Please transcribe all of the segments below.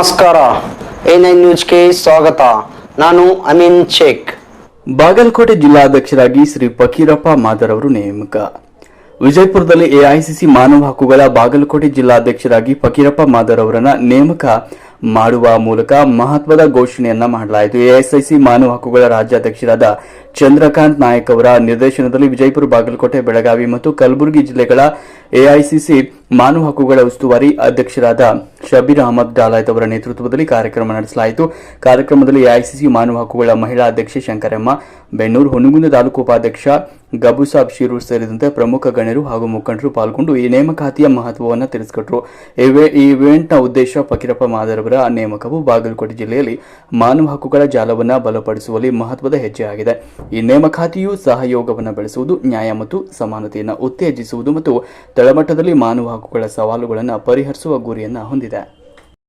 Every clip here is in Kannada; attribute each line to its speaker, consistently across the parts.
Speaker 1: ನಮಸ್ಕಾರ. ಎ ನೈನ್ ನ್ಯೂಸ್ಗೆ ಸ್ವಾಗತ. ನಾನು ಅಮೀನ್ ಶೇಖ್.
Speaker 2: ಬಾಗಲಕೋಟೆ ಜಿಲ್ಲಾಧ್ಯಕ್ಷರಾಗಿ ಶ್ರೀ ಫಕೀರಪ್ಪ ಮಾದರ್ ಅವರು ನೇಮಕ. ವಿಜಯಪುರದಲ್ಲಿ ಎಐಸಿಸಿ ಮಾನವ ಹಕ್ಕುಗಳ ಬಾಗಲಕೋಟೆ ಜಿಲ್ಲಾಧ್ಯಕ್ಷರಾಗಿ ಫಕೀರಪ್ಪ ಮಾದರ್ ಅವರನ್ನ ನೇಮಕ ಮಾಡುವ ಮೂಲಕ ಮಹತ್ವದ ಘೋಷಣೆಯನ್ನ ಮಾಡಲಾಯಿತು. ಎಐಸಿಸಿ ಮಾನವ ಹಕ್ಕುಗಳ ರಾಜ್ಯಾಧ್ಯಕ್ಷರಾದ ಚಂದ್ರಕಾಂತ್ ನಾಯಕ್ ಅವರ ನಿರ್ದೇಶನದಲ್ಲಿ ವಿಜಯಪುರ, ಬಾಗಲಕೋಟೆ, ಬೆಳಗಾವಿ ಮತ್ತು ಕಲಬುರಗಿ ಜಿಲ್ಲೆಗಳ ಎಐಸಿಸಿ ಮಾನವ ಹಕ್ಕುಗಳ ಉಸ್ತುವಾರಿ ಅಧ್ಯಕ್ಷರಾದ ಶಬೀರ್ ಅಹಮದ್ ಡಾಲಾಯತ್ ಅವರ ನೇತೃತ್ವದಲ್ಲಿ ಕಾರ್ಯಕ್ರಮ ನಡೆಸಲಾಯಿತು. ಕಾರ್ಯಕ್ರಮದಲ್ಲಿ ಎಐಸಿಸಿ ಮಾನವ ಹಕ್ಕುಗಳ ಮಹಿಳಾ ಅಧ್ಯಕ್ಷೆ ಶಂಕರಮ್ಮ, ಬೆನ್ನೂರು ಹುನಗುಂದ ತಾಲೂಕು ಉಪಾಧ್ಯಕ್ಷ ಗಬುಸಾಬ್ ಶಿರೂರ್ ಸೇರಿದಂತೆ ಪ್ರಮುಖ ಗಣ್ಯರು ಹಾಗೂ ಮುಖಂಡರು ಪಾಲ್ಗೊಂಡು ಈ ನೇಮಕಾತಿಯ ಮಹತ್ವವನ್ನು ತಿಳಿಸಿಕೊಟ್ಟರು ಈ ಇವೆಂಟ್ನ ಉದ್ದೇಶ ಫಕೀರಪ್ಪ ಮಾದರವರ ನೇಮಕವು ಬಾಗಲಕೋಟೆ ಜಿಲ್ಲೆಯಲ್ಲಿ ಮಾನವ ಹಕ್ಕುಗಳ ಜಾಲವನ್ನು ಬಲಪಡಿಸುವಲ್ಲಿ ಮಹತ್ವದ ಹೆಜ್ಜೆಯಾಗಿದೆ. ಈ ನೇಮಕಾತಿಯು ಸಹಯೋಗವನ್ನು ಬೆಳೆಸುವುದು ನ್ಯಾಯ ಮತ್ತು ಸಮಾನತೆಯನ್ನು ಉತ್ತೇಜಿಸುವುದು ಮತ್ತು ತಳಮಟ್ಟದಲ್ಲಿ ಮಾನವ ಹಕ್ಕುಗಳ ಸವಾಲುಗಳನ್ನು ಪರಿಹರಿಸುವ ಗುರಿಯನ್ನು ಹೊಂದಿದೆ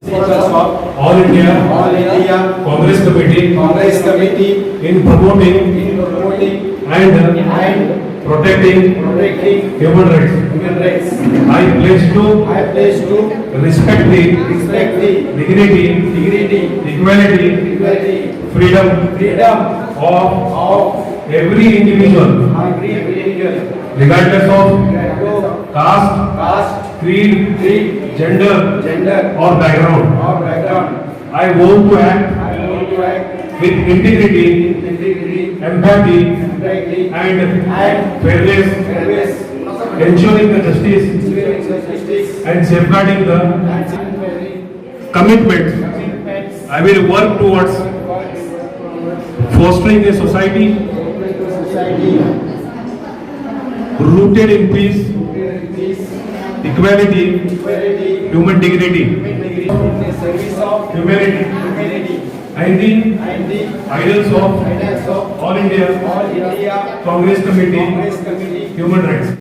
Speaker 3: All India
Speaker 4: All India
Speaker 3: Congress Committee
Speaker 4: Congress Committee
Speaker 3: in promoting
Speaker 4: in promoting
Speaker 3: and
Speaker 4: and
Speaker 3: protecting
Speaker 4: protecting
Speaker 3: human rights.
Speaker 4: human rights.
Speaker 3: I pledge to
Speaker 4: I pledge to
Speaker 3: respect the
Speaker 4: respect the
Speaker 3: dignity,
Speaker 4: dignity,
Speaker 3: equality,
Speaker 4: equality,
Speaker 3: freedom
Speaker 4: freedom
Speaker 3: of
Speaker 4: of
Speaker 3: every individual
Speaker 4: every
Speaker 3: regardless of caste,
Speaker 4: caste,
Speaker 3: creed,
Speaker 4: creed,
Speaker 3: gender
Speaker 4: gender,
Speaker 3: or background.
Speaker 4: or background.
Speaker 3: I want to act with integrity,
Speaker 4: integrity,
Speaker 3: empathy
Speaker 4: frankly,
Speaker 3: and
Speaker 4: and
Speaker 3: fairness,
Speaker 4: fairness,
Speaker 3: ensuring the justice
Speaker 4: justice,
Speaker 3: and safeguarding the commitments I will work towards fostering a society rooted in peace, equality, human dignity, humanity, and the idols of All India
Speaker 4: Congress Committee,
Speaker 3: Human Rights.